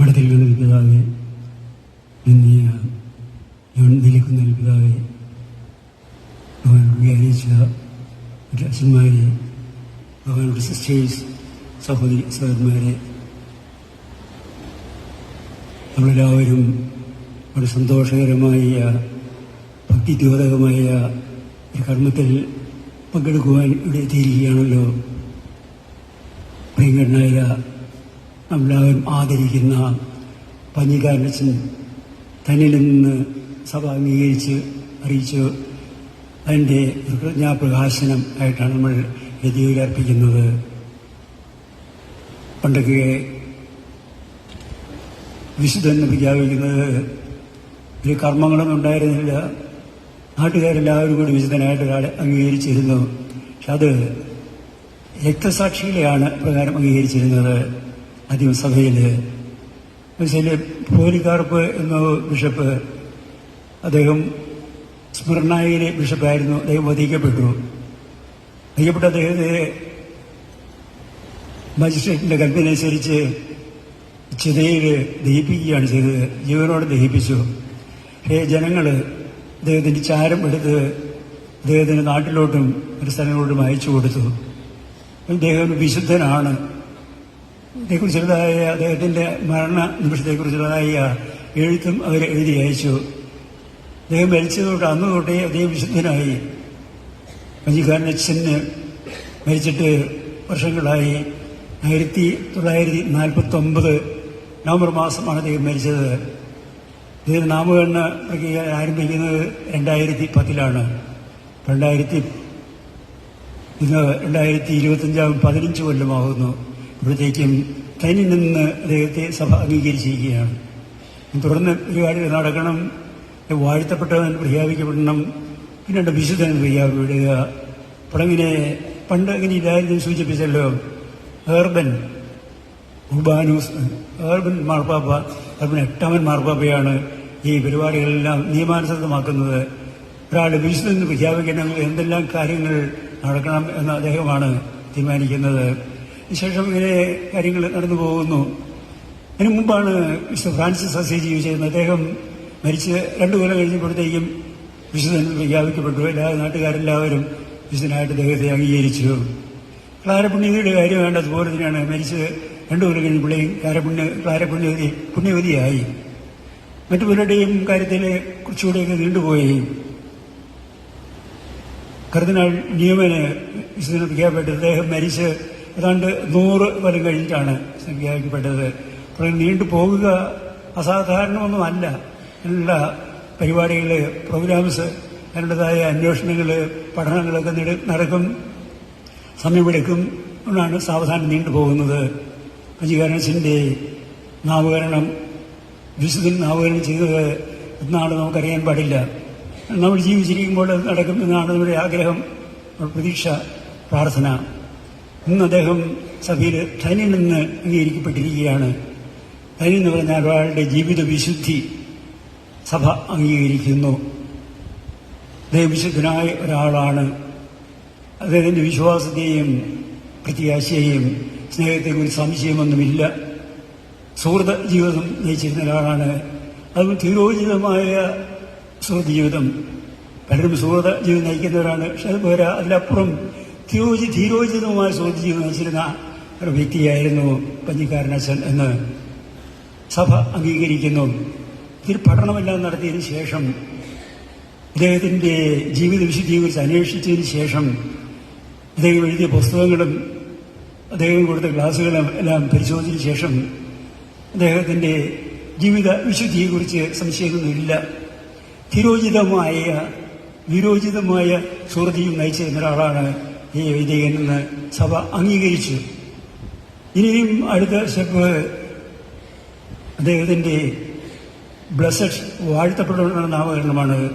നിന്നൊരു പിതാവെ നിന്നിയ ഒരു പിതാവെ ഭഗവാൻ വ്യാനിച്ച മറ്റു അച്ഛന്മാരെ ഭഗവാനുടെ സിസ്റ്റേഴ്സ് സഹോദരി സഹോദരന്മാരെ നമ്മളെല്ലാവരും വളരെ സന്തോഷകരമായ ഭക്തിദ്യോതകമായ ഒരു കർമ്മത്തിൽ പങ്കെടുക്കുവാൻ ഇവിടെ എത്തിയിരിക്കുകയാണല്ലോ. പ്രിയങ്കരനായ നമ്മളെല്ലാവരും ആദരിക്കുന്ന പഞ്ഞിക്കാരനച്ഛൻ തന്നിൽ നിന്ന് സഭ അംഗീകരിച്ച് അറിയിച്ചു അതിന്റെ ഒരു കൃതജ്ഞാപ്രകാശനം ആയിട്ടാണ് നമ്മൾ രതിയിലർപ്പിക്കുന്നത് പണ്ടൊക്കെ വിശുദ്ധൻ പ്രഖ്യാപിക്കുന്നത് ഒരു കർമ്മങ്ങളൊന്നും ഉണ്ടായിരുന്നില്ല. നാട്ടുകാരെല്ലാവരും കൂടി വിശുദ്ധനായിട്ട് ഒരാളെ അംഗീകരിച്ചിരുന്നു. പക്ഷെ അത് രക്തസാക്ഷികളെയാണ് പ്രകാരം അംഗീകരിച്ചിരുന്നത്. ആദ്യം സഭയിൽ വെച്ചാൽ പോലിക്കാർപ്പ് എന്ന ബിഷപ്പ് അദ്ദേഹം സ്മരണായിലെ ബിഷപ്പായിരുന്നു. അദ്ദേഹം വധിക്കപ്പെട്ടു. വധിക്കപ്പെട്ട അദ്ദേഹത്തെ മജിസ്ട്രേറ്റിന്റെ കൽപ്പനനുസരിച്ച് ചിതയിൽ ദഹിപ്പിക്കുകയാണ് ചെയ്തത്. ജീവനോടെ ദഹിപ്പിച്ചു. പക്ഷേ ജനങ്ങൾ അദ്ദേഹത്തിന്റെ ചാരം എടുത്ത് അദ്ദേഹത്തിന്റെ നാട്ടിലോട്ടും ഒരു സ്ഥലങ്ങളോട്ടും അയച്ചു കൊടുത്തു. അദ്ദേഹം വിശുദ്ധനാണ്. ഇതേക്കുറിച്ചുള്ളതായ അദ്ദേഹത്തിന്റെ മരണ നിമിഷത്തെക്കുറിച്ചുള്ളതായ എഴുത്തും അവർ എഴുതി അയച്ചു. അദ്ദേഹം മരിച്ചതുകൊണ്ട് അന്ന് തൊട്ടേ അദ്ദേഹം വിശുദ്ധനായി. പഞ്ചിക്കാരൻ അച്ഛന് മരിച്ചിട്ട് വർഷങ്ങളായി. ആയിരത്തി തൊള്ളായിരത്തി നാൽപ്പത്തി ഒമ്പത് നവംബർ മാസമാണ് അദ്ദേഹം മരിച്ചത്. ഇതിന് നാമകരണ പ്രക്രിയ ആരംഭിക്കുന്നത് രണ്ടായിരത്തി പത്തിലാണ്. രണ്ടായിരത്തി ഇന്ന് രണ്ടായിരത്തി ഇരുപത്തഞ്ചാം പതിനഞ്ച് കൊല്ലമാകുന്നു. ഇവിടത്തേക്കും തനി നിന്ന് അദ്ദേഹത്തെ സഭ അംഗീകരിച്ചിരിക്കുകയാണ്. തുടർന്ന് ഒരുപാട് നടക്കണം. വാഴ്ത്തപ്പെട്ടവൻ പ്രഖ്യാപിക്കപ്പെടണം. പിന്നീട് വിശുദ്ധൻ പ്രഖ്യാപിക്കപ്പെടുക. പടങ്ങിനെ പണ്ട് ഇങ്ങനെ ഇല്ലായിരുന്നു സൂചിപ്പിച്ചല്ലോ. ഏർബൻ ഉർബാനൂസ് ഏർബൻ മാർപ്പാപ്പ ഏർബൻ എട്ടാമൻ മാർപ്പാപ്പയാണ് ഈ പരിപാടികളെല്ലാം നിയമാനുസൃതമാക്കുന്നത്. ഒരാൾ വിശുദ്ധൻ പ്രഖ്യാപിക്കണമെങ്കിൽ എന്തെല്ലാം കാര്യങ്ങൾ നടക്കണം എന്ന് അദ്ദേഹമാണ് തീരുമാനിക്കുന്നത്. ശേഷം ഇങ്ങനെ കാര്യങ്ങൾ നടന്നു പോകുന്നു. അതിനു മുമ്പാണ് വിശുദ്ധ ഫ്രാൻസിസ് അസേജി ചെയ്യുന്നത് അദ്ദേഹം മരിച്ച് രണ്ടു കൊല്ലം കഴിഞ്ഞപ്പോഴത്തേക്കും വിശുദ്ധൻ പ്രഖ്യാപിക്കപ്പെട്ടു. എല്ലാ നാട്ടുകാരെല്ലാവരും വിശുദ്ധനായിട്ട് അദ്ദേഹത്തെ അംഗീകരിച്ചു. ക്ലാരപുണ്യതിയുടെ കാര്യം വേണ്ട അതുപോലെ തന്നെയാണ്. മരിച്ച് രണ്ടു കൊല്ലം കഴിഞ്ഞപ്പോഴേയും ക്ലാരപുണ്യ ക്ലാരപുണ്യവതി പുണ്യവതിയായി. മറ്റു പലരുടെയും കാര്യത്തിൽ കുറച്ചുകൂടെയൊക്കെ നീണ്ടുപോയി. കർദിനാൾ നിയമന് വിശുദ്ധനെ പ്രഖ്യാപിക്കപ്പെട്ടത് അദ്ദേഹം മരിച്ച് ഏതാണ്ട് നൂറ് കൊല്ലം കഴിഞ്ഞിട്ടാണ് സംഖ്യാക്കപ്പെട്ടത് അപ്പോൾ നീണ്ടു പോകുക അസാധാരണമൊന്നുമല്ല എല്ലാ പരിപാടികൾ പ്രോഗ്രാംസ് അതിനുള്ളതായ അന്വേഷണങ്ങൾ പഠനങ്ങളൊക്കെ നട- നടക്കും സമയമെടുക്കും എന്നാണ് സാവധാനം നീണ്ടുപോകുന്നത് അജികാരണസിന്റെ നാമകരണം വിശുദ്ധൻ നാമകരണം ചെയ്തത് എന്നാണ് നമുക്കറിയാൻ പാടില്ല. നമ്മൾ ജീവിച്ചിരിക്കുമ്പോൾ നടക്കും എന്നാണ് നമ്മുടെ ആഗ്രഹം പ്രതീക്ഷ പ്രാർത്ഥന. ഇന്ന് അദ്ദേഹം സഭയിൽ ധനിൽ നിന്ന് അംഗീകരിക്കപ്പെട്ടിരിക്കുകയാണ്. ധനി എന്ന് പറഞ്ഞാൽ ഒരാളുടെ ജീവിത വിശുദ്ധി സഭ അംഗീകരിക്കുന്നു. ദൈവവിശുദ്ധനായ ഒരാളാണ്. അദ്ദേഹത്തിന്റെ വിശ്വാസത്തെയും പ്രത്യാശയെയും സ്നേഹത്തെയും ഒരു സംശയമൊന്നുമില്ല. സുഹൃത ജീവിതം നയിച്ചിരുന്ന ഒരാളാണ്. അതും തീരോചിതമായ സുഹൃത്ത് ജീവിതം. പലരും സുഹൃത ജീവിതം നയിക്കുന്നവരാണ്. പക്ഷെ അത് അതിലപ്പുറം തീരോചി ധീരോചിതമായ ജീവിതം നയിച്ചിരുന്ന ഒരു വ്യക്തിയായിരുന്നു പഞ്ഞിക്കാരനച്ഛൻ എന്ന് സഭ അംഗീകരിക്കുന്നു. ഇതിൽ പഠനമെല്ലാം നടത്തിയതിനു ശേഷം അദ്ദേഹത്തിന്റെ ജീവിത വിശുദ്ധീകരിച്ച് അന്വേഷിച്ചതിന് ശേഷം അദ്ദേഹം എഴുതിയ പുസ്തകങ്ങളും അദ്ദേഹം കൊടുത്ത ക്ലാസ്സുകളും എല്ലാം പരിശോധിച്ചതിന് ശേഷം അദ്ദേഹത്തിന്റെ ജീവിത വിശുദ്ധിയെക്കുറിച്ച് സംശയമൊന്നുമില്ല. തിരോചിതമായ വിരോചിതമായ സുഹൃത്തിയും നയിച്ചിരുന്ന ഒരാളാണ് ഈ വൈദികൻ എന്ന് സഭ അംഗീകരിച്ചു. ഇനിയും അടുത്ത സ്റ്റെപ്പ് അദ്ദേഹത്തിന്റെ ബ്ലസഡ് വാഴ്ത്തപ്പെടുന്ന നാമകരണമാണ്.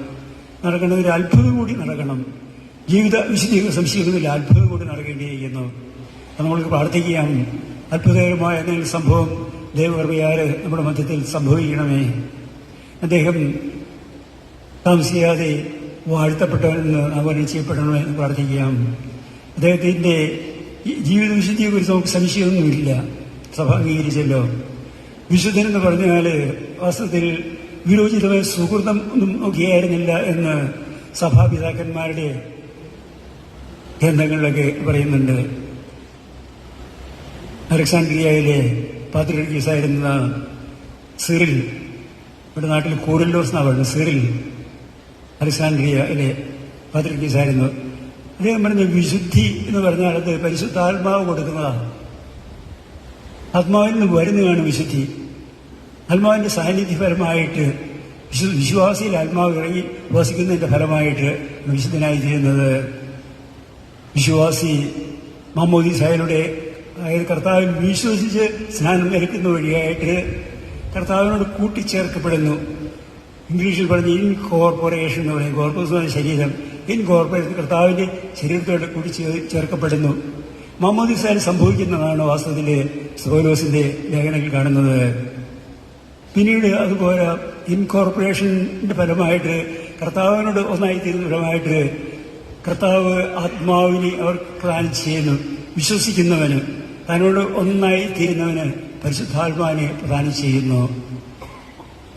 നടക്കേണ്ടത് ഒരു അത്ഭുതം കൂടി നടക്കണം. ജീവിത വിശുദ്ധി സംശയിക്കുന്നതിൽ അത്ഭുതം കൂടി നടക്കേണ്ടിയിരിക്കുന്നു. നമ്മൾക്ക് പ്രാർത്ഥിക്കാം. അത്ഭുതകരമായ എന്തെങ്കിലും സംഭവം ദൈവകൃപയാൽ നമ്മുടെ മധ്യത്തിൽ സംഭവിക്കണമേ. അദ്ദേഹം താമസിയാതെ വാഴ്ത്തപ്പെട്ടവനെന്ന് നാമകരണം ചെയ്യപ്പെടണമേ എന്ന് പ്രാർത്ഥിക്കാം. അദ്ദേഹത്തിന്റെ ജീവിത വിശുദ്ധിയെക്കുറിച്ച് നമുക്ക് സംശയമൊന്നുമില്ല. സഭ അംഗീകരിച്ചല്ലോ വിശുദ്ധൻ എന്ന് പറഞ്ഞാൽ വാസ്തവത്തിൽ വിരോചിതമായ സുഹൃതം ഒന്നും നോക്കിയായിരുന്നില്ല എന്ന് സഭാപിതാക്കന്മാരുടെ ഗ്രന്ഥങ്ങളിലൊക്കെ പറയുന്നുണ്ട്. അലക്സാണ്ട്രിയയിലെ പാത്രീസായിരുന്ന സിറിൽ ഇവിടെ നാട്ടിൽ കൂറിലോസ് എന്നാണ് പറയുന്നത് സിറിൽ അലക്സാണ്ട്രിയയിലെ പാത്രികീസായിരുന്നു അദ്ദേഹം പറഞ്ഞ വിശുദ്ധി എന്ന് പറഞ്ഞാൽ അത് പരിശുദ്ധാത്മാവ് കൊടുക്കുന്നതാണ്. ആത്മാവിൽ നിന്ന് വരുന്നതാണ് വിശുദ്ധി. ആത്മാവിന്റെ സാന്നിധ്യപരമായിട്ട് വിശു വിശ്വാസിയിൽ ആത്മാവ് ഇറങ്ങി വസിക്കുന്നതിന്റെ ഫലമായിട്ട് വിശുദ്ധനായി തീരുന്നത് വിശ്വാസി മാമോദീസായരുടെ അതായത് കർത്താവിൽ വിശ്വസിച്ച് സ്നാനം ഏൽക്കുന്ന വഴിയായിട്ട് കർത്താവിനോട് കൂട്ടിച്ചേർക്കപ്പെടുന്നു. ഇംഗ്ലീഷിൽ പറഞ്ഞ് ഇൻകോർപ്പറേഷൻ എന്ന് പറയും. കോർപ്പറേഷൻ ശരീരം. ഇൻ കോർപ്പറേഷൻ കർത്താവിന്റെ ശരീരത്തോട് കൂടി ചേർക്കപ്പെടുന്നു. മമ്മൂദിസാൻ സംഭവിക്കുന്നതാണ് വാസ്തവത്തിൽ സോലോസിന്റെ ലേഖനങ്ങൾ കാണുന്നത്? പിന്നീട് അതുപോലെ ഇൻകോർപ്പറേഷന്റെ ഫലമായിട്ട് കർത്താവിനോട് ഒന്നായി തീരുന്ന ഫലമായിട്ട് കർത്താവ് ആത്മാവിനെ അവർ പ്ലാൻ ചെയ്യുന്നു. വിശ്വസിക്കുന്നവന് തന്നോട് ഒന്നായി തീരുന്നവന് പരിശുദ്ധാത്മാവിനെ പ്രദാനം ചെയ്യുന്നു.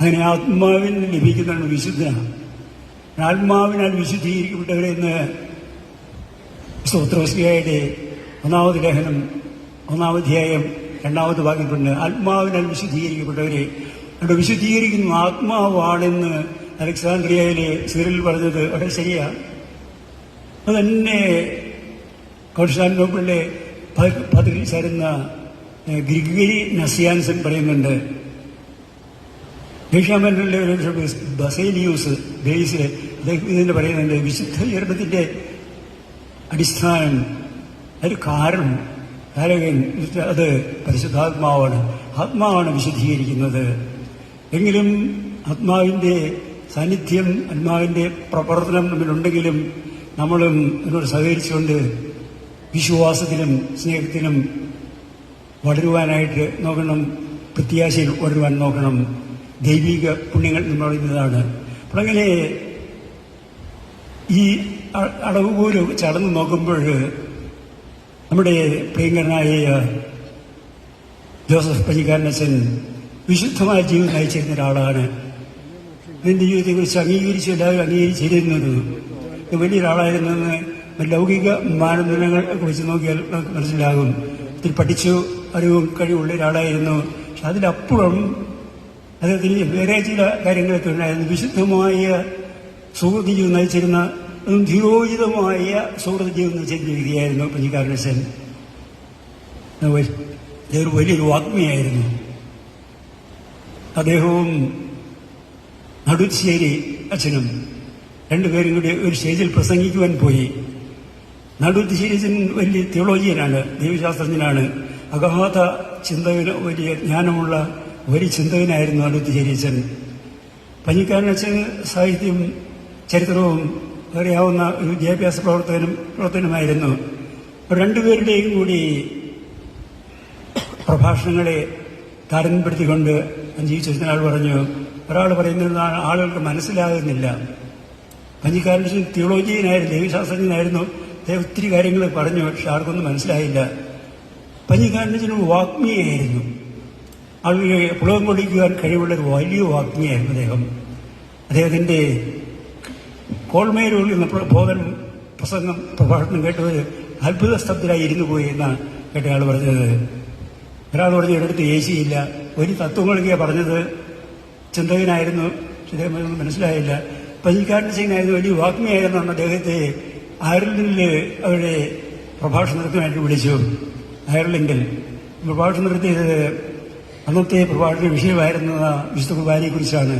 അങ്ങനെ ആത്മാവിന് ലഭിക്കുന്നതാണ് വിശുദ്ധനാണ്. ആത്മാവിനാൽ വിശുദ്ധീകരിക്കപ്പെട്ടവരെന്ന് സ്തോത്രോസ്ലിയായുടെ ഒന്നാമത് ലേഖനം ഒന്നാമധ്യായം രണ്ടാമത് ഭാഗത്തുണ്ട് ആത്മാവിനാൽ വിശുദ്ധീകരിക്കപ്പെട്ടവരെ അവിടെ വിശുദ്ധീകരിക്കുന്ന. ആത്മാവാണെന്ന് അലക്സാണ്ട്രിയയിലെ സിറിൽ പറഞ്ഞത് വളരെ ശരിയാണ് അതന്നെ കോൺസ്റ്റാന്റോപ്പിളിലെ പതിൽ ചേരുന്ന ഗ്രിഗരി നസിയാൻസൻ പറയുന്നുണ്ട്. ഏഷ്യാമേനിലെ ഒരു ബസേലിയൂസ് ബേസിൽ ഇതിന് പറയുന്നുണ്ട് വിശുദ്ധീകരണത്തിന്റെ അടിസ്ഥാനം ഒരു കാരണം കാരകൻ അത് പരിശുദ്ധാത്മാവാണ്. ആത്മാവാണ് വിശുദ്ധീകരിക്കുന്നത്. എങ്കിലും ആത്മാവിന്റെ സാന്നിധ്യം ആത്മാവിന്റെ പ്രവർത്തനം നമ്മിലുണ്ടെങ്കിലും നമ്മളും എന്നോട് സഹകരിച്ചുകൊണ്ട് വിശ്വാസത്തിലും സ്നേഹത്തിലും വളരുവാനായിട്ട് നോക്കണം പ്രത്യാശയിൽ വളരുവാൻ നോക്കണം. ദൈവിക പുണ്യങ്ങൾ എന്ന് പറയുന്നതാണ് അപ്പോൾ അങ്ങനെ ഈ അ- അളവുകോൽ ചടന്ന് നോക്കുമ്പോൾ നമ്മുടെ പ്രിയങ്കരനായ ജോസഫ് പഞ്ഞിക്കാരനച്ചൻ വിശുദ്ധമായ ജീവിതം നയിച്ചിരുന്ന ഒരാളാണ്. ഇതിന്റെ ജീവിതത്തെക്കുറിച്ച് അംഗീകരിച്ച് എല്ലാവരും അംഗീകരിച്ചിരുന്നത് വലിയൊരാളായിരുന്നെന്ന് ലൗകിക മാനദണ്ഡങ്ങളെ കുറിച്ച് നോക്കിയാൽ നമുക്ക് മനസ്സിലാകും. ഇതിൽ പഠിച്ചു അറിവും കഴിവുള്ള ഒരാളായിരുന്നു. പക്ഷെ അതിലപ്പുറം അദ്ദേഹത്തിന് വേറെ ചില കാര്യങ്ങളൊക്കെ ഉണ്ടായിരുന്നു. വിശുദ്ധമായ സുഹൃത്ത് ജീവിതം നയിച്ചിരുന്ന ധീരോചിതമായ സുഹൃത്ത് ജീവിതം നയിച്ചിരുന്ന വ്യക്തിയായിരുന്നു പഞ്ഞിക്കാരനച്ചൻ ഇതൊരു വലിയൊരു വാഗ്മിയായിരുന്നു. അദ്ദേഹവും നടുശ്ശേരി അച്ഛനും രണ്ടുപേരും കൂടി ഒരു സ്റ്റേജിൽ പ്രസംഗിക്കുവാൻ പോയി. നടുശ്ശേരി അച്ഛൻ വലിയ തിയോളജിയനാണ് ദൈവശാസ്ത്രജ്ഞനാണ്. അഗാധ ചിന്തകന് വലിയ ജ്ഞാനമുള്ള ഒരു ചിന്തകനായിരുന്നു നടുശ്ശേരി അച്ഛൻ പഞ്ഞിക്കാരനച്ഛന് സാഹിത്യവും ചരിത്രവും അറിയാവുന്ന ഒരു വിദ്യാഭ്യാസ പ്രവർത്തകനും പ്രവർത്തനമായിരുന്നു രണ്ടുപേരുടെയും കൂടി പ്രഭാഷണങ്ങളെ താരതമ്യപ്പെടുത്തിക്കൊണ്ട് ജീവിച്ചിരുന്ന ആൾ പറഞ്ഞു. ഒരാൾ പറയുന്നതാണ് ആളുകൾക്ക് മനസ്സിലാകുന്നില്ല. പഞ്ഞിക്കാരൻ തിയോളജിയനായിരുന്നു ദൈവശാസ്ത്രജ്ഞനായിരുന്നു. അദ്ദേഹം ഒത്തിരി കാര്യങ്ങൾ പറഞ്ഞു പക്ഷെ ആർക്കൊന്നും മനസ്സിലായില്ല. പഞ്ഞിക്കാരന് വാഗ്മിയായിരുന്നു. ആളുകളെ പുളകം കൊള്ളിക്കുവാൻ കഴിവുള്ള ഒരു വലിയ വാഗ്മിയായിരുന്നു അദ്ദേഹം. അദ്ദേഹത്തിന്റെ കോൾമേരൂരിൽ നിന്ന് ബോധനം പ്രസംഗം പ്രഭാഷണം കേട്ടത് അത്ഭുത സ്തബ്ധരായി ഇരുന്നു പോയി എന്നാണ് കേട്ടയാൾ പറഞ്ഞത്. ഒരാൾ പറഞ്ഞു എടുത്ത് ഏശിയില്ല. ഒരു തത്വങ്ങളൊക്കെയാണ് പറഞ്ഞത്. ചിന്തകനായിരുന്നു. അദ്ദേഹം മനസ്സിലായില്ല. പഞ്ഞിക്കാരൻ സിംഗായിരുന്നു വലിയ വാഗ്മിയായിരുന്നാണ് അദ്ദേഹത്തെ അയർലൻഡിൽ അവരുടെ പ്രഭാഷണത്തിനായിട്ട് വിളിച്ചു. അയർലൻഡിൽ പ്രഭാഷണം നടത്തിയത് അന്നത്തെ പ്രഭാഷണ വിഷയമായിരുന്ന വിശുദ്ധ കുർബാനയെ കുറിച്ചാണ്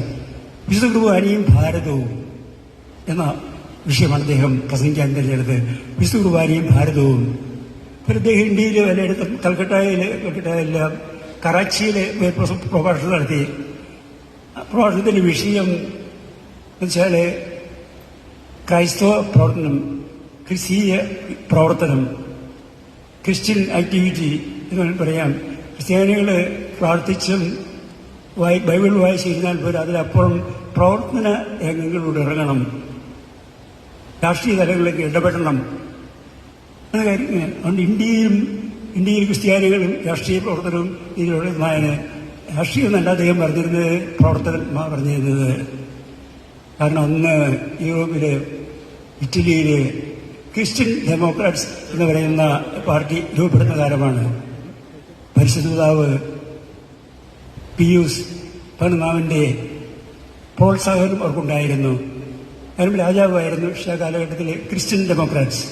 വിശുദ്ധ കുർബാനയും ഭാരതവും എന്ന വിഷയമാണ് അദ്ദേഹം പ്രസംഗിക്കാൻ തിരഞ്ഞെടുത്ത് വിശുദ്ധ കുർബാനയും ഭാരതവും. അപ്പോൾ അദ്ദേഹം ഇന്ത്യയിൽ പലയിടത്തും കൽക്കട്ടയിൽ കൽക്കട്ടയെല്ലാം കറാച്ചിയിൽ പ്രഭാഷണം നടത്തി. പ്രഭാഷണത്തിന്റെ വിഷയം വെച്ചാൽ ക്രൈസ്തവ പ്രവർത്തനം ക്രിസ്തീയ പ്രവർത്തനം ക്രിസ്ത്യൻ ആക്ടിവിറ്റി എന്ന് പറയാം. ക്രിസ്ത്യാനികൾ പ്രാർത്ഥിച്ചും ബൈബിൾ വായിച്ചിരുന്നാൽ പോലും അതിലപ്പുറം പ്രവർത്തന രംഗങ്ങളിലൂടെ ഇറങ്ങണം. രാഷ്ട്രീയ തലങ്ങളിലേക്ക് ഇടപെടണം. അതുകൊണ്ട് ഇന്ത്യയിലും ഇന്ത്യയിൽ ക്രിസ്ത്യാനികളും രാഷ്ട്രീയ പ്രവർത്തനവും ഇതിലുള്ളതുമായ രാഷ്ട്രീയം എന്നല്ല അദ്ദേഹം പറഞ്ഞിരുന്നത് പ്രവർത്തകന്മാർ പറഞ്ഞിരുന്നത്. കാരണം അന്ന് യൂറോപ്പിലെ ഇറ്റലിയിലെ ക്രിസ്ത്യൻ ഡെമോക്രാറ്റ്സ് എന്ന് പറയുന്ന പാർട്ടി രൂപപ്പെടുന്ന കാലമാണ്. പരിശുദ്ധതാവ് പിയൂസ് പണുമാവിന്റെ പ്രോത്സാഹനം അവർക്കുണ്ടായിരുന്നു. കാരണം രാജാവായിരുന്നു ഷാ കാലഘട്ടത്തിലെ ക്രിസ്ത്യൻ ഡെമോക്രാറ്റ്സ്.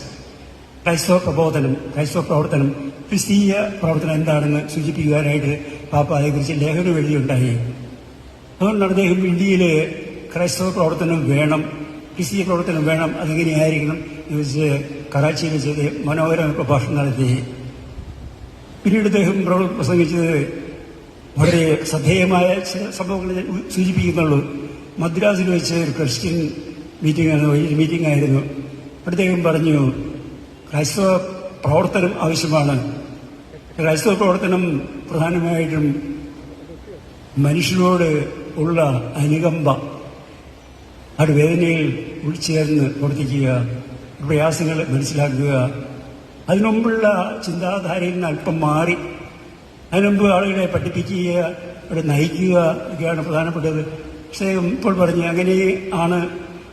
ക്രൈസ്തവ പ്രബോധനം ക്രൈസ്തവ പ്രവർത്തനം ക്രിസ്തീയ പ്രവർത്തനം എന്താണെന്ന് സൂചിപ്പിക്കുവാനായിട്ട് പാപ്പ അതേക്കുറിച്ച് ലേഖനം എഴുതിയുണ്ടായി. അതുകൊണ്ടാണ് അദ്ദേഹം ഇന്ത്യയിൽ ക്രൈസ്തവ പ്രവർത്തനം വേണം ക്രിസ്തീയ പ്രവർത്തനം വേണം അതെങ്ങനെയായിരിക്കണം ചോദിച്ച് കറാച്ചിയിൽ ചെയ്ത് മനോഹരമായ പ്രഭാഷണം നടത്തി. പിന്നീട് അദ്ദേഹം പ്രസംഗിച്ചത് വളരെ ശ്രദ്ധേയമായ ചില സംഭവങ്ങൾ ഞാൻ സൂചിപ്പിക്കുന്നുള്ളൂ. മദ്രാസിൽ വെച്ച് ഒരു ക്രിസ്ത്യൻ മീറ്റിംഗ് ആയിരുന്നു മീറ്റിംഗ് ആയിരുന്നു. പ്രത്യേകം പറഞ്ഞു ക്രൈസ്തവ പ്രവർത്തനം ആവശ്യമാണ്. ക്രൈസ്തവ പ്രവർത്തനം പ്രധാനമായിട്ടും മനുഷ്യനോട് ഉള്ള അനുകമ്പ അവിടെ വേദനയിൽ ഉൾച്ചേർന്ന് പ്രവർത്തിക്കുക പ്രയാസങ്ങൾ മനസ്സിലാക്കുക. അതിനുമുമ്പുള്ള ചിന്താധാരയിൽ നിന്ന് അല്പം മാറി അതിനുമുമ്പ് ആളുകളെ പഠിപ്പിക്കുക അവിടെ നയിക്കുക ഒക്കെയാണ് പ്രധാനപ്പെട്ടത്. പക്ഷേ ഇപ്പോൾ പറഞ്ഞു അങ്ങനെ ആണ്.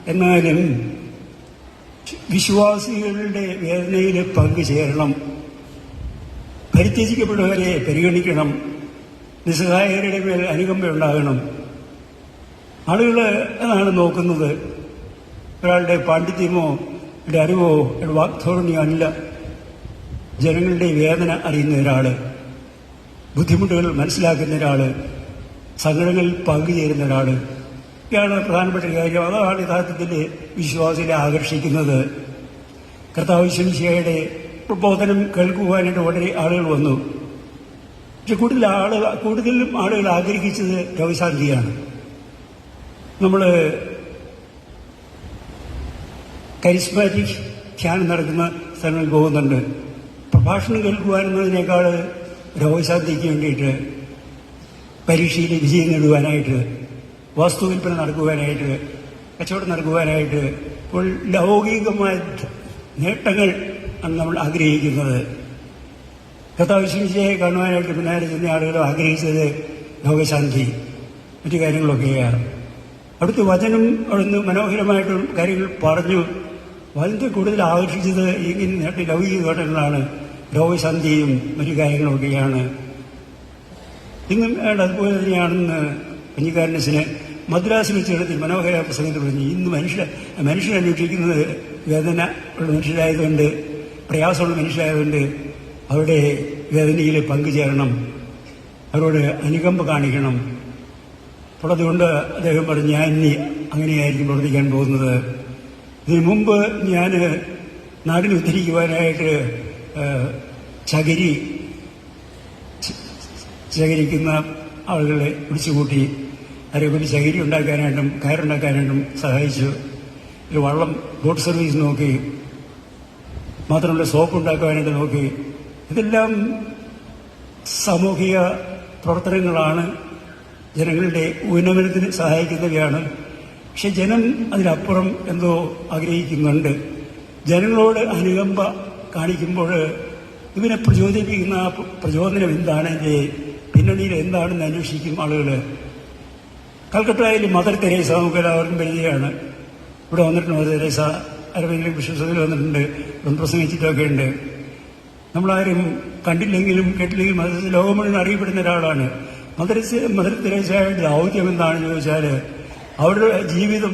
എന്നാലും വിശ്വാസികളുടെ വേദനയിൽ പങ്കുചേരണം പരിത്യജിക്കപ്പെട്ടവരെ പരിഗണിക്കണം നിസ്സഹായരുടെ മേൽ അനുകമ്പ ഉണ്ടാകണം. ആളുകൾ അതാണ് നോക്കുന്നത്. ഒരാളുടെ പാണ്ഡിത്യമോ ഒരു അറിവോ ഒരു വാക്ധോരണിയോ അല്ല. ജനങ്ങളുടെ വേദന അറിയുന്ന ഒരാൾ. ബുദ്ധിമുട്ടുകൾ മനസ്സിലാക്കുന്ന ഒരാൾ സങ്കടങ്ങളിൽ പങ്കുചേരുന്ന ഒരാൾ ഇതാണ് പ്രധാനപ്പെട്ട കാര്യം അതാണ് യഥാർത്ഥത്തിൽ വിശ്വാസികളെ ആകർഷിക്കുന്നത്. കർത്താവ് ശംശയുടെ പ്രബോധനം കേൾക്കുവാനായിട്ട് വളരെ ആളുകൾ വന്നു. പക്ഷെ കൂടുതൽ ആൾ കൂടുതലും ആളുകൾ ആഗ്രഹിച്ചത് രോഗശാന്തിയാണ് നമ്മൾ കരിസ്മാറ്റിക് ധ്യാനം നടക്കുന്ന സ്ഥലങ്ങളിൽ പോകുന്നുണ്ട്. പ്രഭാഷണം കേൾക്കുവാനെന്നതിനേക്കാൾ രോഗശാന്തിക്ക് വേണ്ടിയിട്ട് പരീക്ഷയിൽ വിജയം നേടുവാനായിട്ട് വസ്തുവിൽപ്പന നടക്കുവാനായിട്ട് കച്ചവടം നടക്കുവാനായിട്ട് ഇപ്പോൾ ലൗകികമായ നേട്ടങ്ങൾ നമ്മൾ ആഗ്രഹിക്കുന്നത്. കഥാവിശ്വസിയെ കാണുവാനായിട്ട് പിന്നാലെ ചെന്ന ആളുകൾ ആഗ്രഹിച്ചത് ലോകശാന്തി മറ്റു കാര്യങ്ങളൊക്കെയാണ്. അവിടുത്തെ വചനം അവിടുന്ന് മനോഹരമായിട്ടും കാര്യങ്ങൾ പറഞ്ഞു. വചനത്തെ കൂടുതൽ ആകർഷിച്ചത് ഇങ്ങനെ നേട്ട ലൗകിക നേട്ടങ്ങളാണ് രോഗശാന്തിയും മറ്റു കാര്യങ്ങളൊക്കെയാണ് ഇന്നും അതുപോലെ തന്നെയാണെന്ന് കുഞ്ഞിക്കാരനസിനെ മദ്രാസിൽ വെച്ചിടത്തിൽ മനോഹര പ്രസംഗത്തിൽ പറഞ്ഞു ഇന്ന് മനുഷ്യ മനുഷ്യൻ അന്വേഷിക്കുന്നത് വേദന ഉള്ള മനുഷ്യരായതുകൊണ്ട് പ്രയാസമുള്ള മനുഷ്യരായതുകൊണ്ട് അവരുടെ വേദനയിൽ പങ്കുചേരണം അവരോട് അനുകമ്പ കാണിക്കണം. അതുകൊണ്ട് അദ്ദേഹം പറഞ്ഞു ഞാൻ ഇനി അങ്ങനെയായിരിക്കും പ്രവർത്തിക്കാൻ പോകുന്നത്. ഇതിനു മുമ്പ് ഞാൻ നാടിനെ ഉദ്ധരിക്കുവാനായിട്ട് ഏഹ്, ചകിരി ശേഖരിക്കുന്ന ആളുകളെ വിളിച്ചുകൂട്ടി അതേപോലെ ചകിരി ഉണ്ടാക്കാനായിട്ടും കയറുണ്ടാക്കാനായിട്ടും സഹായിച്ചു. ഒരു വള്ളം ബോട്ട് സർവീസ് നോക്കി. മാത്രമല്ല സോപ്പ് ഉണ്ടാക്കാനായിട്ട് നോക്കി. ഇതെല്ലാം സാമൂഹിക പ്രവർത്തനങ്ങളാണ്. ജനങ്ങളുടെ ഉന്നമനത്തിന് സഹായിക്കുന്നവയാണ്. പക്ഷെ ജനം അതിനപ്പുറം എന്തോ ആഗ്രഹിക്കുന്നുണ്ട്. ജനങ്ങളോട് അനുകമ്പ കാണിക്കുമ്പോൾ ഇവരെ പ്രചോദിപ്പിക്കുന്ന പ്രചോദനം എന്താണ്? പിന്നണിയിൽ എന്താണെന്ന് അന്വേഷിക്കും ആളുകൾ. കൽക്കട്ടയിൽ മദർ തെരേസ നമുക്ക് എല്ലാവർക്കും പരിചയമാണ് ഇവിടെ വന്നിട്ടുണ്ട് മദർ തെരേസ. അരവിന്ദ് വിശ്വസത്തിൽ വന്നിട്ടുണ്ട്. ഒന്ന് പ്രസംഗിച്ചിട്ടൊക്കെ ഉണ്ട് നമ്മളാരും കണ്ടില്ലെങ്കിലും കേട്ടില്ലെങ്കിലും മദർ ലോകം അറിയപ്പെടുന്ന ഒരാളാണ്. മദർ മദർ തെരേസയുടെ ദൗത്യം എന്താണെന്ന് ചോദിച്ചാൽ അവരുടെ ജീവിതം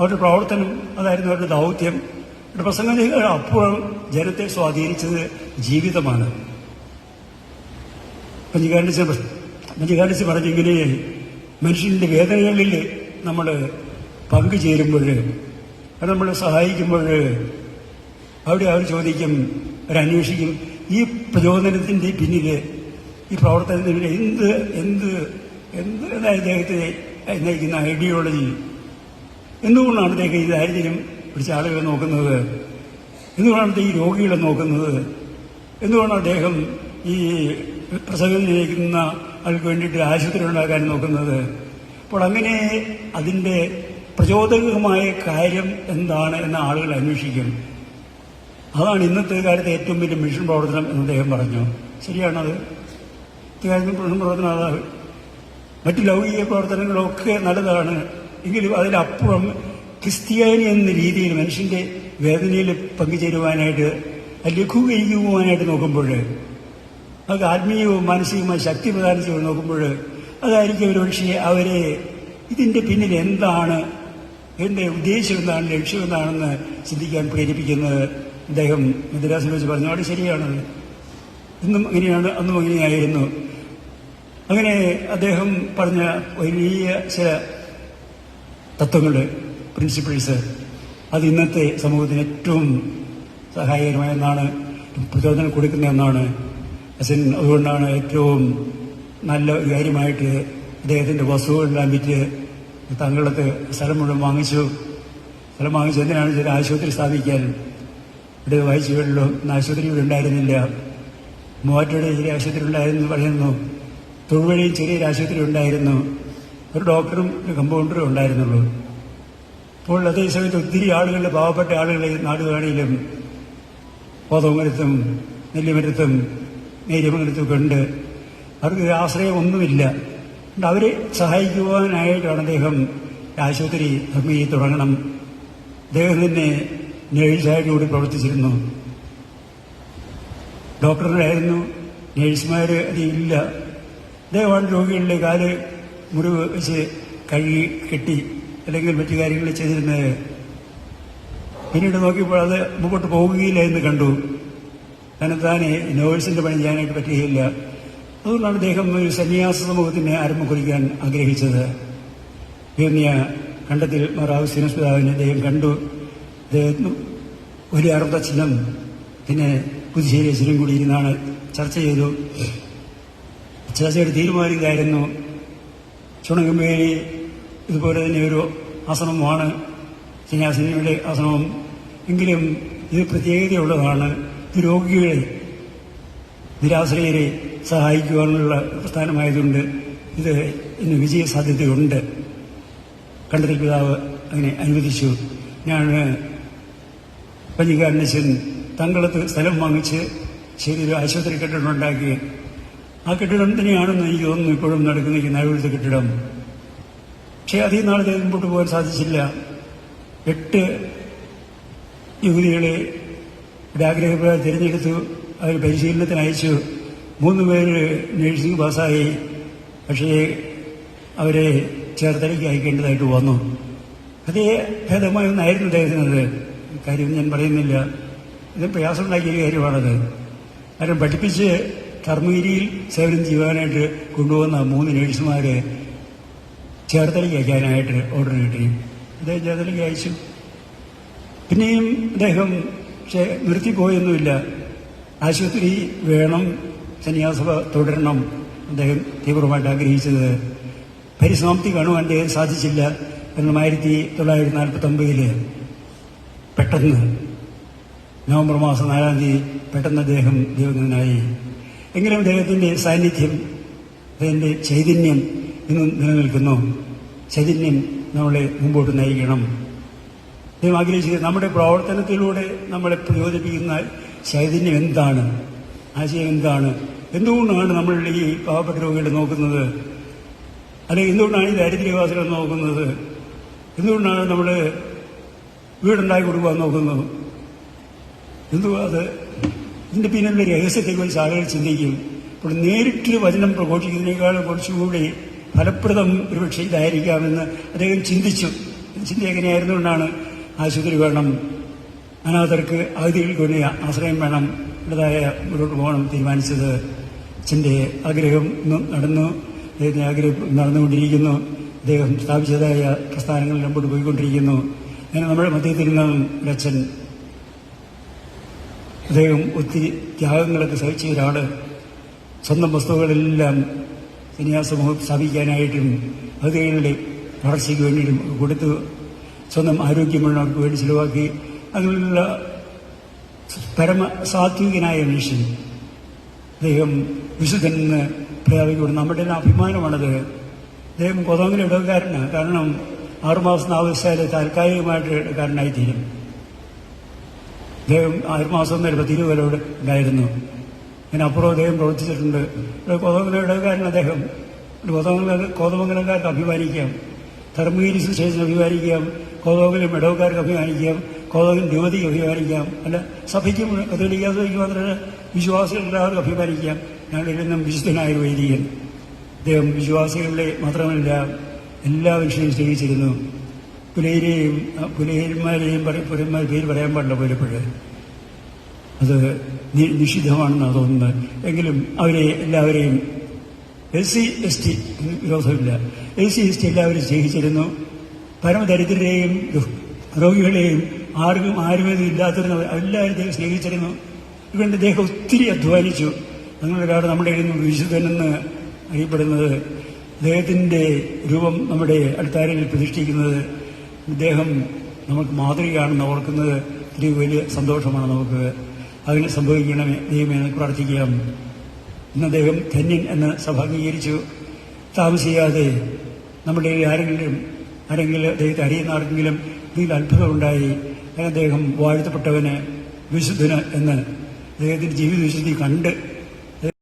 അവരുടെ പ്രവർത്തനം അതായിരുന്നു അവരുടെ ദൗത്യം. അവരുടെ പ്രസംഗങ്ങൾ അപ്പുറം ജനത്തെ സ്വാധീനിച്ചത് ജീവിതമാണ്. പഞ്ചകാരണിച്ച് പഞ്ചകാരണിച്ച് പറഞ്ഞിങ്ങനെ മനുഷ്യന്റെ വേദനകളിൽ നമ്മൾ പങ്കുചേരുമ്പോൾ അത് നമ്മൾ സഹായിക്കുമ്പോൾ അവിടെ അവർ ചോദിക്കും അവരന്വേഷിക്കും ഈ പ്രചോദനത്തിന്റെ പിന്നിൽ ഈ പ്രവർത്തനത്തിന് പിന്നിൽ എന്ത് എന്ത് എന്ത് അദ്ദേഹത്തെ നയിക്കുന്ന ഐഡിയോളജി? എന്തുകൊണ്ടാണ് അദ്ദേഹം ഈ ദാരിദ്ര്യം പിടിച്ച ആളുകളെ നോക്കുന്നത്? എന്തുകൊണ്ടാണ് ഈ രോഗികളെ നോക്കുന്നത്? എന്തുകൊണ്ടാണ് അദ്ദേഹം ഈ പ്രസവം പ്രസവത്തിലിരിക്കുന്ന ആൾക്ക് വേണ്ടിയിട്ട് ആശുപത്രി ഉണ്ടാക്കാൻ നോക്കുന്നത്? അപ്പോൾ അങ്ങനെ അതിന്റെ പ്രചോദകമായ കാര്യം എന്താണ് എന്ന് ആളുകൾ അന്വേഷിക്കും. അതാണ് ഇന്നത്തെ കാലത്തെ ഏറ്റവും വലിയ മിഷൻ പ്രവർത്തനം എന്ന് അദ്ദേഹം പറഞ്ഞു. ശരിയാണത് ഇക്കാര്യത്തിൽ മിഷൻ പ്രവർത്തനം അതാണ് മറ്റ് ലൗകിക പ്രവർത്തനങ്ങളൊക്കെ നല്ലതാണ്. എങ്കിലും അതിലപ്പുറം ക്രിസ്ത്യാനി എന്ന രീതിയിൽ മനുഷ്യന്റെ വേദനയിൽ പങ്കുചേരുവാനായിട്ട് ലഘൂകരിക്കുവാനായിട്ട് നോക്കുമ്പോൾ അത് ആത്മീയവും മാനസികവുമായ ശക്തി പ്രദാനം ചെയ്ത് നോക്കുമ്പോൾ അതായിരിക്കും ഒരുപക്ഷെ അവരെ ഇതിന്റെ പിന്നിൽ എന്താണ് എന്റെ ഉദ്ദേശം എന്താണ് ലക്ഷ്യം എന്താണെന്ന് ചിന്തിക്കാൻ പ്രേരിപ്പിക്കുന്നത് അദ്ദേഹം മദ്രാസിൽ വെച്ച് പറഞ്ഞു. അവിടെ ശരിയാണ്. ഇന്നും അങ്ങനെയാണ് അന്നും അങ്ങനെയായിരുന്നു അങ്ങനെ അദ്ദേഹം പറഞ്ഞ വലിയ ചില തത്വങ്ങൾ. പ്രിൻസിപ്പിൾസ് അത് ഇന്നത്തെ സമൂഹത്തിന് ഏറ്റവും സഹായകരമായ ഒന്നാണ് പ്രചോദനം കൊടുക്കുന്ന ഒന്നാണ്. അച്ഛൻ അതുകൊണ്ടാണ് ഏറ്റവും നല്ല ഒരു കാര്യമായിട്ട് അദ്ദേഹത്തിന്റെ വസ്തുക്കളെല്ലാം വിറ്റ് തങ്ങളത്ത് സ്ഥലം മുഴുവൻ വാങ്ങിച്ചു. സ്ഥലം വാങ്ങിച്ചു എന്തിനാണ് ചില ആശുപത്രി സ്ഥാപിക്കാൻ? ഇവിടെ വായിച്ചുകളിലോ ആശുപത്രി ഇവിടെ ഉണ്ടായിരുന്നില്ല. മൂവാറ്റയുടെ ചെറിയ ആശുപത്രി ഉണ്ടായിരുന്നു പറയുന്നു. തൊഴുവഴിയും ചെറിയൊരു ആശുപത്രി ഉണ്ടായിരുന്നു. ഒരു ഡോക്ടറും ഒരു കമ്പൗണ്ടറും ഉണ്ടായിരുന്നുള്ളൂ. അപ്പോൾ അതേ സമയത്ത് ഒത്തിരി ആളുകളുടെ പാവപ്പെട്ട ആളുകളെ നാടുകാണിയിലും കോതമംഗലത്തും നെല്ലിമരത്തും നേര്യമംഗലത്തും ഒക്കെ ഉണ്ട്. അവർക്ക് ആശ്രയമൊന്നുമില്ല അവരെ സഹായിക്കുവാനായിട്ടാണ് അദ്ദേഹം ആശുപത്രി നിർമ്മിച്ച് തുടങ്ങണം. അദ്ദേഹം തന്നെ നേഴ്സായിട്ട് കൂടി പ്രവർത്തിച്ചിരുന്നു. ഡോക്ടർമാരായിരുന്നു നേഴ്സുമാർ അതില്ല അദ്ദേഹമാണ് രോഗികളുടെ കാൽ മുറിവ് വെച്ച് കഴുകി കെട്ടി അല്ലെങ്കിൽ മറ്റു കാര്യങ്ങൾ ചെയ്തിരുന്നത് പിന്നീട് നോക്കിയപ്പോൾ അത് മുമ്പോട്ട് പോകുകയില്ല എന്ന് കണ്ടു. തന്നെത്താനെ നോവൽസിന്റെ പണി ചെയ്യാനായിട്ട് പറ്റുകയില്ല. അതുകൊണ്ടാണ് അദ്ദേഹം ഒരു സന്യാസ സമൂഹത്തിന് ആരംഭം കുറിക്കാൻ ആഗ്രഹിച്ചത്. ഉയർന്നിയ കണ്ടത്തിൽ മറാവ് സിനസ്പിതാവിനെ അദ്ദേഹം കണ്ടു. അദ്ദേഹം ഒരു അർദ്ധ ചിഹ്നം പിന്നെ പുതുശ്ശേരി അച്ഛനും കൂടി ഇരുന്നാണ് ചർച്ച ചെയ്തു. ചർച്ചയുടെ തീരുമാനിക്കായിരുന്നു ചുണങ്ങുമ്പേരി ഇതുപോലെ തന്നെ ഒരു ആശ്രമമാണ് സന്യാസിനിയുടെ ആശ്രമം എങ്കിലും ഇത് പ്രത്യേകതയുള്ളതാണ് രോഗികളെ നിരാശ്രയരെ സഹായിക്കുവാനുള്ള പ്രസ്ഥാനമായതുകൊണ്ട് ഇത് ഇന്ന് വിജയ സാധ്യതയുണ്ട് കണ്ടത്തിൽ പിതാവ് അതിനെ അനുവദിച്ചു. ഞാൻ പഞ്ചികാരനശൻ തങ്കളത്ത് സ്ഥലം വാങ്ങിച്ച് ശരിയൊരു ആശുപത്രി കെട്ടിടം ഉണ്ടാക്കി. ആ കെട്ടിടം തന്നെയാണെന്ന് എനിക്ക് തോന്നുന്നു ഇപ്പോഴും നടക്കുന്ന ഈ നടുവിലത്തെ കെട്ടിടം. പക്ഷേ അധികം നാളത്തെ മുമ്പോട്ട് പോകാൻ സാധിച്ചില്ല. എട്ട് യുവതികളെ ആഗ്രഹപ്രകാരം തിരഞ്ഞെടുത്തു. അവർ പരിശീലനത്തിന് അയച്ചു. മൂന്ന് പേര് നഴ്സിംഗ് പാസ്സായി. പക്ഷേ അവരെ ചേർത്തലയ്ക്ക് അയക്കേണ്ടതായിട്ട് വന്നു. അതേ ഭേദമായ ഒന്നായിരുന്നു അദ്ദേഹത്തിനത്. കാര്യം ഞാൻ പറയുന്നില്ല. ഇത് പ്രയാസമുണ്ടാക്കിയ ഒരു കാര്യമാണത്. കാരണം പഠിപ്പിച്ച് കർമ്മഗിരിയിൽ സേവനം ചെയ്യുവാനായിട്ട് കൊണ്ടുവന്ന മൂന്ന് നേഴ്സുമാര് ചേർത്തലയ്ക്ക് അയക്കാനായിട്ട് ഓർഡർ കിട്ടി അദ്ദേഹം ചേർത്തലയ്ക്ക് അയച്ചു. പിന്നെയും അദ്ദേഹം പക്ഷെ നിർത്തിപ്പോയൊന്നുമില്ല. ആശുപത്രി വേണം സന്യാസഭ തുടരണം അദ്ദേഹം തീവ്രമായിട്ട് ആഗ്രഹിച്ചത്. പരിസമാപ്തി കാണുവാൻ അദ്ദേഹം സാധിച്ചില്ല എന്ന് ആയിരത്തി തൊള്ളായിരത്തി നാൽപ്പത്തി ഒമ്പതിൽ പെട്ടെന്ന് നവംബർ മാസം നാലാം തീയതി പെട്ടെന്ന് അദ്ദേഹം ദൈവനായി എങ്കിലും അദ്ദേഹത്തിന്റെ സാന്നിധ്യം അദ്ദേഹത്തിന്റെ ചൈതന്യം ഇന്നും നിലനിൽക്കുന്നു. ചൈതന്യം നമ്മളെ മുമ്പോട്ട് നയിക്കണം. ദൈവം ആഗ്രഹിച്ചത് നമ്മുടെ പ്രവർത്തനത്തിലൂടെ നമ്മളെ പ്രചോദിപ്പിക്കുന്ന ചൈതന്യം എന്താണ്? ആശയം എന്താണ്? എന്തുകൊണ്ടാണ് നമ്മൾ ഈ പാവപ്പെട്ട രോഗികളെ നോക്കുന്നത്? അല്ലെങ്കിൽ എന്തുകൊണ്ടാണ് ഈ ദാരിദ്ര്യവാസികളെ നോക്കുന്നത്? എന്തുകൊണ്ടാണ് നമ്മൾ വീടുണ്ടാക്കി കൊടുക്കുക നോക്കുന്നത്? എന്തുവാ അത്? ഇതിന്റെ പിന്നിലുള്ള രഹസ്യത്തെക്കുറിച്ച് ആളുകൾ ചിന്തിക്കും. അപ്പോൾ നേരിട്ട് വചനം പ്രഘോഷിക്കുന്നതിനേക്കാളും കുറച്ചുകൂടി ഫലപ്രദം ഒരുപക്ഷെ ഇതായിരിക്കാമെന്ന് അദ്ദേഹം ചിന്തിച്ചു. ചിന്ത എങ്ങനെയായിരുന്നുകൊണ്ടാണ് ആശുപത്രി വേണം അനാഥർക്ക് അതിഥികൾക്ക് വേണ്ടി ആശ്രയം വേണം. ഉള്ളതായ മുന്നോട്ട് പോകണം തീരുമാനിച്ചത്. അച്ഛന്റെ ആഗ്രഹം നടന്നു. അദ്ദേഹത്തിന്റെ ആഗ്രഹം നടന്നുകൊണ്ടിരിക്കുന്നു. അദ്ദേഹം സ്ഥാപിച്ചതായ പ്രസ്ഥാനങ്ങൾ മുമ്പോട്ട് പോയിക്കൊണ്ടിരിക്കുന്നു. അങ്ങനെ നമ്മുടെ മധ്യത്തിൽ നിന്നും ഒരച്ഛൻ അദ്ദേഹം ഒത്തിരി ത്യാഗങ്ങളൊക്കെ സഹിച്ച ഒരാൾ. സ്വന്തം വസ്തുക്കളെല്ലാം സന്യാസമൂഹം സ്ഥാപിക്കാനായിട്ടും അതിഥികളുടെ വളർച്ചയ്ക്ക് വേണ്ടിയിട്ടും കൊടുത്ത് സ്വന്തം ആരോഗ്യമുള്ളവർക്ക് വേണ്ടി ചിലവാക്കി അങ്ങനെയുള്ള പരമ സാത്വികനായ മനുഷ്യൻ അദ്ദേഹം വിശുദ്ധൻ എന്ന് പ്രഖ്യാപിക്കുന്നത് നമ്മുടെ തന്നെ അഭിമാനമാണത്. അദ്ദേഹം കൊതോങ്ങിൽ ഇടവക്കാരനാണ് കാരണം ആറുമാസം ആവശ്യത്തിൽ താൽക്കാലികമായിട്ട് ഇടവക്കാരനായി തീരും അദ്ദേഹം ആറുമാസം വരെ ഇവിടെ ഉണ്ടായിരുന്നു. അതിനപ്പുറം അദ്ദേഹം പ്രവർത്തിച്ചിട്ടുണ്ട്. ഒരു കോതമംഗലം ഇടവക്കാരൻ അദ്ദേഹം. ഒരു കോതമംഗല കോതമംഗലംകാർക്ക് അഭിമാനിക്കാം. ധർമ്മഗിരി സുശേഷൻ അഭിമാനിക്കാം. കോതമംഗലം ഇടവക്കാർക്ക് അഭിമാനിക്കാം. കോതമംഗലം യുവതിക്ക് അഭിമാനിക്കാം. അല്ല സഭയ്ക്കും കത്തോലിക്കാസഭയ്ക്ക് മാത്രമല്ല വിശ്വാസികൾ എല്ലാവർക്കും അഭിമാനിക്കാം ഞങ്ങളുടെ നിന്നും വിശുദ്ധനായ വൈദികൻ അദ്ദേഹം വിശ്വാസികളുടെ മാത്രമല്ല എല്ലാ മനുഷ്യരെയും സ്നേഹിച്ചിരുന്നു. പുലയരെയും പുലയന്മാരെയും പുലന്മാരുടെ പേര് പറയാൻ പാടില്ല പോലപ്പോഴ് അത് നിഷിദ്ധമാണെന്നാണ് തോന്നുന്നത്. എങ്കിലും അവരെ എല്ലാവരെയും എസ് സി എസ് ടി വിരോധമില്ല. എസ് സി എസ് ടി എല്ലാവരും സ്നേഹിച്ചിരുന്നു. പരമദരിദ്രരെയും രോഗികളെയും ആർക്കും ആയുർവേദം ഇല്ലാത്തവരും എല്ലാവരും സ്നേഹിച്ചിരുന്നു. ഇവരുടെ ദേഹം ഒത്തിരി അധ്വാനിച്ചു. അങ്ങനൊരാൾ നമ്മുടെ ഇരുന്ന് നിന്ന് വിശുദ്ധനെന്ന് അറിയപ്പെടുന്നത് അദ്ദേഹത്തിന്റെ രൂപം നമ്മുടെ അടുത്താരയിൽ പ്രതിഷ്ഠിക്കുന്നത് ഇദ്ദേഹം നമുക്ക് മാതൃകയാണെന്ന് ഓർക്കുന്നത് വലിയ സന്തോഷമാണ് നമുക്ക്. അതിന് സംഭവിക്കണമേ ദൈവമേ എന്ന് പ്രാർത്ഥിക്കാം ഇന്ന് അദ്ദേഹം ധന്യൻ എന്ന് സഭ അംഗീകരിച്ചു. താമസിയാതെ നമ്മുടെ ആരെങ്കിലും ആരെങ്കിലും അദ്ദേഹത്തെ അറിയുന്ന ആർക്കെങ്കിലും ഇതിൽ അത്ഭുതമുണ്ടായി. അദ്ദേഹം വാഴ്ത്തപ്പെട്ടവന് വിശുദ്ധന് എന്ന് അദ്ദേഹത്തിന്റെ ജീവിത വിശുദ്ധി കണ്ട്